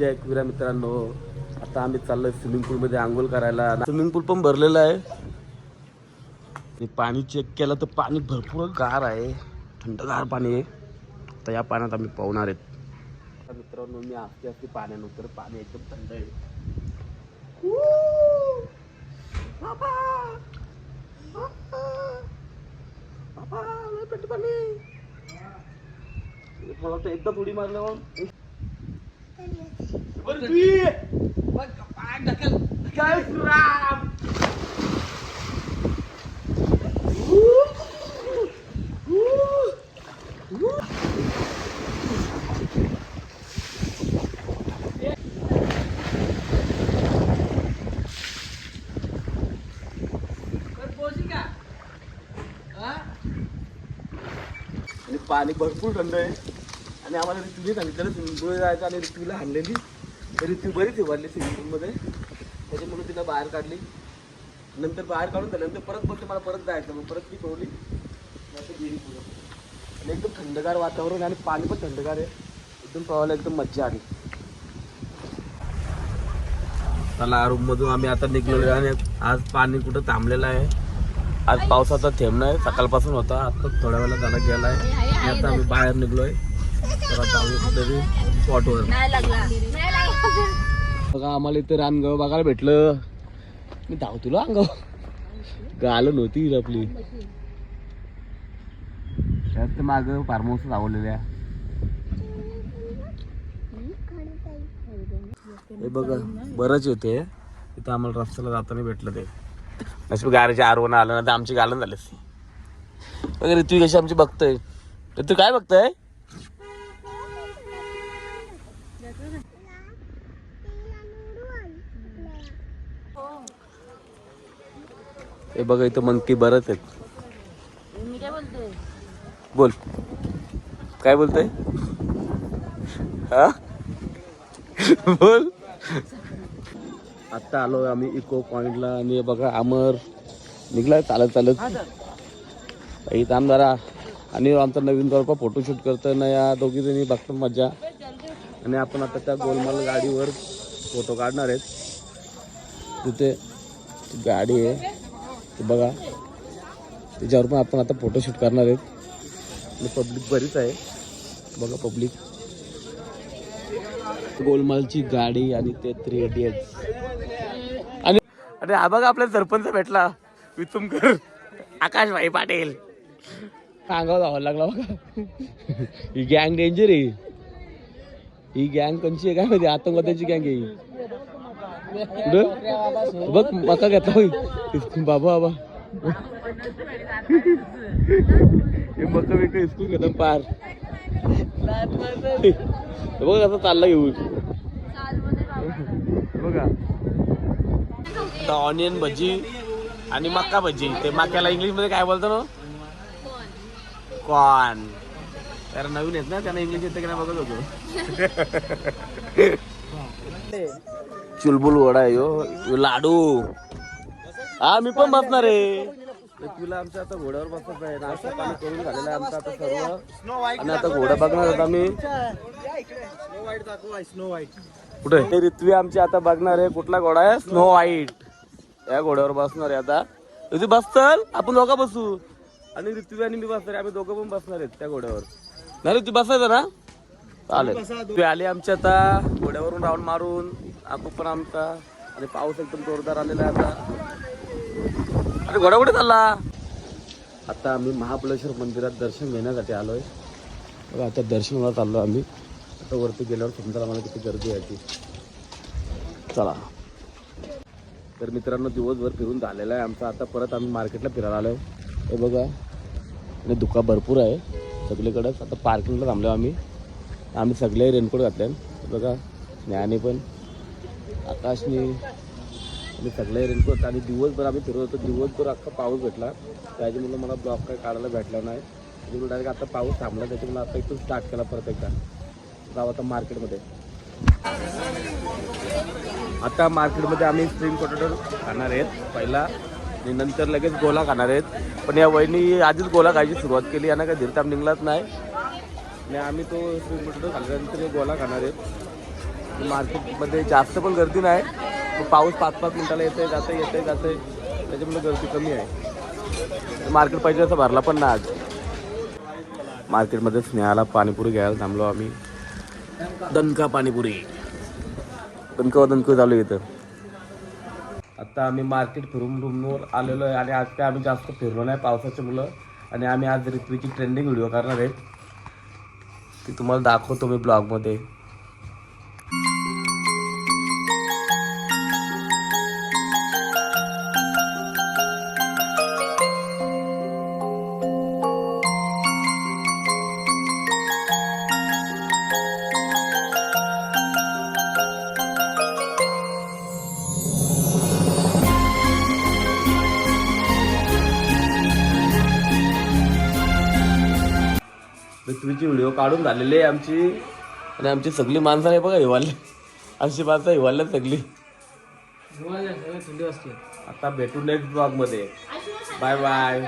जय कुविरा मित्रांनो. आता आम्ही चाललोय स्विमिंग पूलमध्ये आंघोळ करायला. स्विमिंग पूल पण भरलेलं आहे. पाणी चेक केलं तर पाणी भरपूर गार आहे. थंडगार पाणी आहे. तर या पाण्यात आम्ही पाहणार आहेत. मित्रांनो मी आस्ते आस्ते पाण्यात उतर पाणी एकदम थंड आहे. मला वाटतं एकदा थोडी मारल्यावर. काय राम पाणी भरपूर थंड आहे. आणि आम्हाला ऋतूने सांगितलं पूल जायचं आणि ऋतूला हाणलेली. तरी ती बरीच उभारली स्विमिंग पूलमध्ये त्याच्यामुळे तिला बाहेर काढली. नंतर बाहेर काढून झाल्यानंतर परत बोलते मला परत जायचं मग परत ती ठेवली नंतर गेली पुढं. आणि एकदम थंडगार वातावरण आणि पाणी पण थंडगार आहे. एकदम पवायला एकदम मज्जा आली. चला रूम मधून आम्ही आता निघलेलो आहे आणि आज पाणी कुठं थांबलेलं आहे. आज पावसाचा थेंब नाही. सकाळपासून होता. आता थोड्या वेळा झाला गेला आहे आता आम्ही बाहेर निघलोय. आहे कुठेतरी स्पॉटवर बघा आम्हाला इथे रानगाव बघायला भेटलं. मी धाव तुला अंगाव गालं नव्हती आपली. त्यात माग फार्म हाऊस धावलेल्या हे बघा बरंच होते इथं आम्हाला रस्त्याला जाताना भेटलं ते. नशीब गाडीच्या आरवण आलं ना तर आमची गालन झाली असती बघा ऋतू कशी आमची बघतोय. ऋतू काय बघतोय? हे बघा इथं मंकी बरंच आहेत. मी काय बोलतोय? बोल. काय बोलतोय? हा? बोल. आता आलो आम्ही इको पॉइंटला आणि बघा अमर निघलाय चालत चालत. इथं आमदारा आणि आमचा नवीन गळपा फोटोशूट करताना या दोघी जणी बघतात मजा आणि आपण आता त्या गोलमाल गाडीवर फोटो काढणार आहेत. तिथे गाडी आहे. ते बघा त्याच्यावर पण आपण आता फोटोशूट करणार आहेत. पब्लिक बरीच आहे. बघा पब्लिक गोलमालची गाडी आणि ते थ्री इडियट्स आणि अरे हा बघा आपला सरपंच भेटला. वितुमकर आकाश भाई पाटील. सांगावं जावं लागला बघा. ही गँग डेंजर आहे. ही गँग कोणची आहे? काय माहिती? आतंकवाद्याची गँग आहे कुठं? बघ मका घेतला होई बाबा बाबा. हे मका बिका हिसकून घेतात पार. बघ कसं चालला घेऊन. बघा. आता ऑनियन भजी आणि मक्का भजी. ते मक्याला इंग्लिशमध्ये काय बोलतो ना? कॉर्न तर नवीन आहेत ना त्यांना इंग्लिश येतं की नाही बघत होतो. चुलबुल वडा आहे यो यो लाडू. हा मी पण बसणार आहे. तुला आमच्या आता घोड्यावर बसत आहे. नाश्ता पाणी करून झालेला आहे आमचा आता सर्व. आणि आता घोडा बघणार आहोत आम्ही. कुठे? हे ऋत्वी आमची आता बघणार आहे. कुठला घोडा आहे? स्नो व्हाईट या घोड्यावर बसणार आहे आता. ऋतू बसतल आपण दोघं बसू. आणि ऋत्वी आणि मी बसणार आहे. आम्ही दोघं पण बसणार आहेत त्या घोड्यावर. ना ऋतू बसायचं ना? चालेल. ऋत्वी आली आमची आता. घोड्यावरून राऊंड मारून. पण आमचा. आणि पाऊस एकदम जोरदार आलेला आहे आता. अरे घोडा कुठे चालला? आता आम्ही महाबळेश्वर मंदिरात दर्शन घेण्यासाठी आलोय. बघा आता दर्शनाला चाललो आम्ही. आता वरती गेल्यावर समजा आम्हाला किती गर्दी आहे ती. चला. तर मित्रांनो दिवसभर फिरून झालेला आहे आमचा. आता परत आम्ही मार्केटला फिरायला आलोय. हे बघा. आणि दुका भरपूर आहे. सगळीकडंच. आता पार्किंगला थांबलो आम्ही. आम्ही सगळे रेनकोट घातले बघा ज्ञानी पण. आकाशने आणि सगळे रेनकोट आणि दिवसभर आम्ही फिरत होतो. दिवसभर अख्खा पाऊस भेटला. त्याच्यामुळे मला ब्लॉक काय काढायला भेटला नाही. त्याच्यामुळे डायरेक्ट आता पाऊस थांबला. त्याच्यामुळे आता इथून स्टार्ट केला परत एकदा. जाऊ आता मार्केटमध्ये. आता मार्केटमध्ये आम्ही स्प्रिंग पोटॅटो खाणार आहेत. पहिला आणि नंतर लगेच गोला खाणार आहेत. पण या वहिनी आधीच गोला खायची सुरुवात केली. यांना काही धीरताप निघलाच नाही. आणि आम्ही तो स्प्रिंग पोटॅटो खाल्ल्यानंतर गोला खाणार आहेत. मार्केटमध्ये जास्त पण गर्दी नाही. पाऊस पाच पाच मिनिटाला येतंय जातं येते जाते त्याच्यामुळे गर्दी कमी आहे. मार्केट पाहिजे असं भरला पण ना आज. मार्केटमध्ये स्नेहाला पाणीपुरी घ्यायला थांबलो आम्ही. दणका पाणीपुरी. दणका दणकं चालू इथं. आता आम्ही मार्केट फिरून रूमवर आलेलो आहे आणि आज काय आम्ही जास्त फिरलो नाही पावसाच्या मुलं. आणि आम्ही आज ऋत्वीची ट्रेंडिंग व्हिडिओ करणार आहे. ती तुम्हाला दाखवतो मी ब्लॉगमध्ये ऋत्वीची व्हिडिओ काढून झालेली आहे आमची. आणि आमची सगळी माणसं आहे बघा हिवाले आमची माणसं हिवाल्या सगळी. आता भेटू नेक्स्ट ब्लॉगमध्ये बाय. बाय